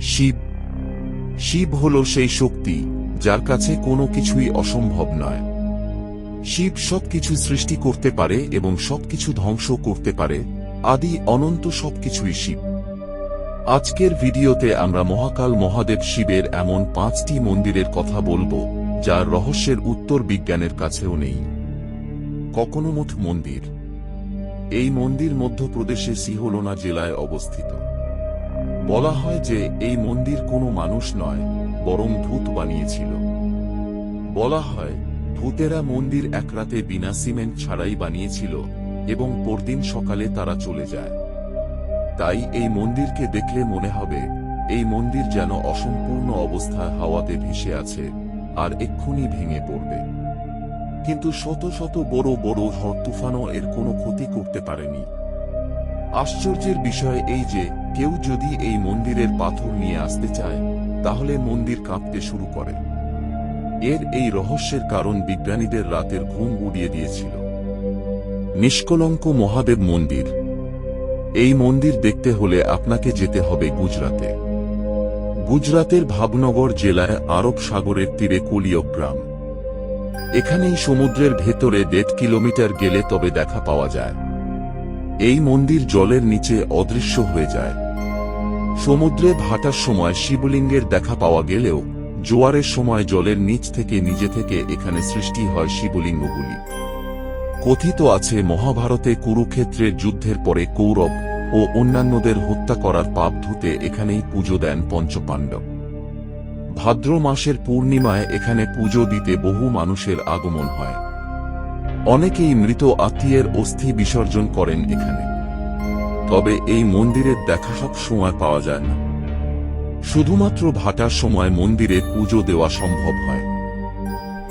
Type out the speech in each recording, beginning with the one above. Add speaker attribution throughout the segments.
Speaker 1: শিব। শিব হল সেই শক্তি, যার কাছে কোনো কিছুই অসম্ভব নয়। শিব সবকিছু সৃষ্টি করতে পারে এবং সবকিছু ধ্বংস করতে পারে, আদি অনন্ত সবকিছুই শিব। আজকের ভিডিওতে আমরা মহাকাল মহাদেব শিবের এমন পাঁচটি মন্দিরের কথা বলব, যার রহস্যের উত্তর বিজ্ঞানের কাছেও নেই। কখনমঠ মন্দির। এই মন্দির মধ্যপ্রদেশে সিহলোনা জেলায় অবস্থিত। বলা হয় যে এই মন্দির কোনো মানুষ নয়, বরং ভূত বানিয়েছিল। বলা হয় ভূতেরা মন্দির এক রাতে বিনা সিমেন্ট ছাড়াই বানিয়েছিল এবং পরদিন সকালে তারা চলে যায়। তাই এই মন্দিরকে দেখলে মনে হবে, এই মন্দির যেন অসম্পূর্ণ অবস্থায় হাওয়াতে ভেসে আছে আর এক্ষুনি ভেঙে পড়বে। কিন্তু শত শত বড় বড় ঝড় তুফানও এর কোনো ক্ষতি করতে পারেনি। আশ্চর্যের বিষয় এই যে কেউ যদি এই মন্দিরের পাথর নিয়ে আসতে চায়, তাহলে মন্দির কাঁপতে শুরু করে। এর এই রহস্যের কারণ বিজ্ঞানীদের রাতের ঘুম উড়িয়ে দিয়েছিল। নিষ্কলঙ্ক মহাদেব মন্দির। এই মন্দির দেখতে হলে আপনাকে যেতে হবে গুজরাতে। গুজরাতের ভাবনগর জেলায় আরব সাগরের তীরে কুলিয়ক গ্রাম। এখানেই সমুদ্রের ভেতরে দেড় কিলোমিটার গেলে তবে দেখা পাওয়া যায়। এই মন্দির জলের নিচে অদৃশ্য হয়ে যায়। সমুদ্রে ভাটার সময় শিবলিঙ্গের দেখা পাওয়া গেলেও, জোয়ারের সময় জলের নিচ থেকে নিজে থেকে এখানে সৃষ্টি হয় শিবলিঙ্গগুলি। কথিত আছে, মহাভারতে কুরুক্ষেত্রের যুদ্ধের পরে কৌরব ও অন্যান্যদের হত্যা করার পাপ ধুতে এখানেই পুজো দেন পঞ্চপাণ্ডব। ভাদ্র মাসের পূর্ণিমায় এখানে পুজো দিতে বহু মানুষের আগমন হয়। অনেকেই মৃত আত্মীয়ের অস্থি বিসর্জন করেন এখানে। তবে এই মন্দিরের দেখা সব সময় পাওয়া যায় না। শুধুমাত্র ভাটার সময় মন্দিরে পুজো দেওয়া সম্ভব হয়।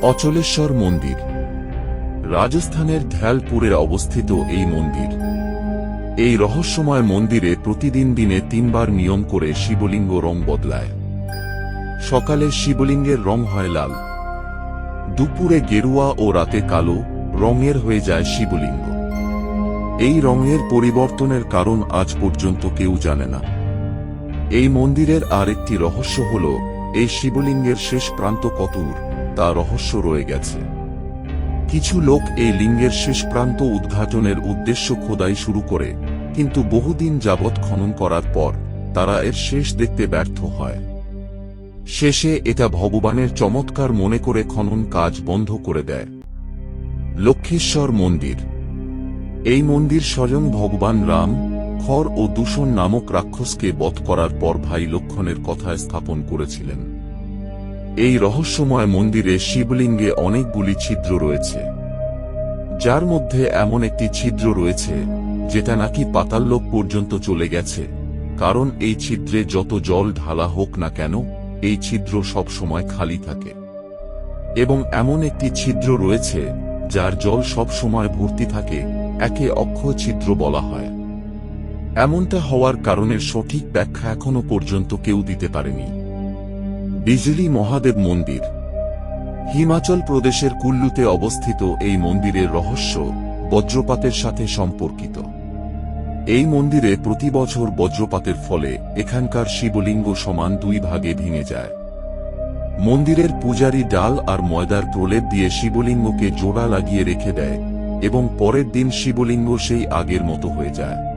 Speaker 1: অচলেশ্বর মন্দির। রাজস্থানের ধ্যালপুরে অবস্থিত এই মন্দির। এই রহস্যময় মন্দিরে প্রতিদিন দিনে তিনবার নিয়ম করে শিবলিঙ্গ রং বদলায়। সকালে শিবলিঙ্গের রং হয় লাল। দুপুরে গেরুয়া ও রাতে কালো। রঙের হয়ে যায় শিবলিঙ্গ। এই রঙের পরিবর্তনের কারণ আজ পর্যন্ত কেউ জানে না। এই মন্দিরের আরেকটি রহস্য হল, এই শিবলিঙ্গের শেষ প্রান্ত কতদূর তা রহস্য রয়ে গেছে। কিছু লোক এই লিঙ্গের শেষ প্রান্ত উদ্ঘাটনের উদ্দেশ্য খোদাই শুরু করে, কিন্তু বহুদিন যাবৎ খনন করার পর, তারা এর শেষ দেখতে ব্যর্থ হয়। শেষে এটা ভগবানের চমৎকার মনে করে খনন কাজ বন্ধ করে দেয়। লক্ষ্মীশ্বর মন্দির। এই মন্দির স্বয়ং ভগবান রাম, খর ও দূষণ নামক রাক্ষসকে বধ করার পর ভাই লক্ষণের কথায় স্থাপন করেছিলেন। এই রহস্যময় মন্দিরে শিবলিঙ্গে অনেকগুলি ছিদ্র রয়েছে। যার মধ্যে এমন একটি ছিদ্র রয়েছে, যেটা নাকি পাতাল্লোক পর্যন্ত চলে গেছে। কারণ এই ছিদ্রে যত জল ঢালা হোক না কেন, এই ছিদ্র সব সময় খালি থাকে। এবং এমন একটি ছিদ্র রয়েছে যার জল সব সময় ভর্তি থাকে, একে অক্ষয় ছিদ্র বলা হয়। এমনটা হওয়ার কারণের সঠিক ব্যাখ্যা এখনও পর্যন্ত কেউ দিতে পারেনি। বিজলি মহাদেব মন্দির। হিমাচল প্রদেশের কুল্লুতে অবস্থিত এই মন্দিরের রহস্য বজ্রপাতের সাথে সম্পর্কিত। এই মন্দিরে প্রতি বছর বজ্রপাতের ফলে এখানকার শিবলিঙ্গ সমান দুই ভাগে ভেঙে যায়। মন্দিরের পূজারী ডাল আর ময়দার প্রলেপ দিয়ে শিবলিঙ্গকে জোড়া লাগিয়ে রেখে দেয়, এবং পরের দিন শিবলিঙ্গ সেই আগের মতো হয়ে যায়।